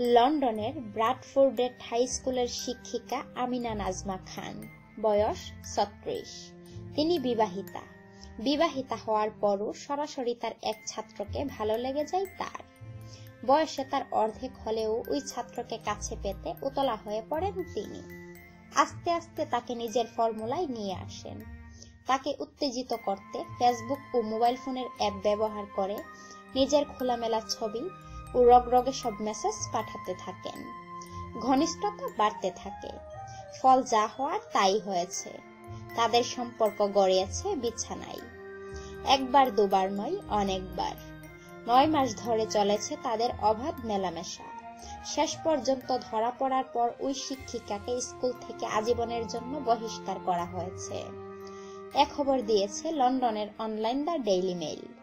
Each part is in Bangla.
লন্ডনের ব্রাডফোর্ডের হাই স্কুলের শিক্ষিকা আমিনা নাজমা খান। বয়স ছত্রিশ। তিনি বিবাহিতা। বিবাহিতা হওয়ার পরও সরাসরি তার এক ছাত্রকে ভালো লেগে যায় তার। বয়সে তার অর্ধেক হলেও ওই ছাত্রকে কাছে পেতে উতলা হয়ে পড়েন তিনি। আস্তে আস্তে তাকে নিজের ফর্মুলায় নিয়ে আসেন। তাকে উত্তেজিত করতে ফেসবুক ও মোবাইল ফোনের অ্যাপ ব্যবহার করে নিজের খোলামেলা ছবি ও রগরগে সব মেসেজ পাঠাতে থাকেন। ঘনিষ্ঠতা বাড়তে থাকে। ফল যা হওয়ার তাই হয়েছে। তাদের সম্পর্ক গড়িয়েছে বিছানায়। একবার দুবার নয়, অনেকবার। নয় মাস ধরে চলেছে তাদের অবাধ মেলামেশা। শেষ পর্যন্ত ধরা পড়ার পর ওই শিক্ষিকাকে স্কুল থেকে আজীবনের জন্য বহিষ্কার করা হয়েছে। এ খবর দিয়েছে লন্ডনের অনলাইন দ্য ডেইলি মেইল।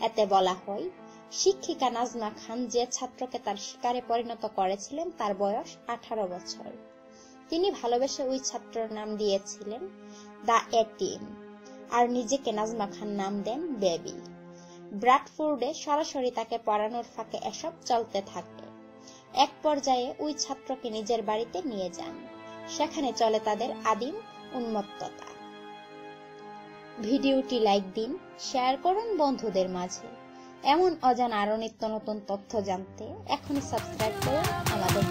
এতে বলা হয়, শিক্ষিকা নাজমা খান যে ছাত্রকে তার শিকারে পরিণত করেছিলেন তার বয়স আঠারো বছর। তিনি ভালোবেসে ওই ছাত্রর নাম দিয়েছিলেন দা এটিম আর নিজেকে নাজমা খান নাম দেন বেবি। ব্রাডফোর্ডে সরাসরি তাকে পড়ানোর ফাঁকে এসব চলতে থাকে। এক পর্যায়ে ওই ছাত্রকে নিজের বাড়িতে নিয়ে যান। সেখানে চলে তাদের আদিম উন্মত্ততা। ভিডিওটি লাইক দিন, শেয়ার করুন বন্ধুদের মাঝে। এমন অজানা আরও নিত্য নতুন তথ্য জানতে এখনই সাবস্ক্রাইব করুন আমাদের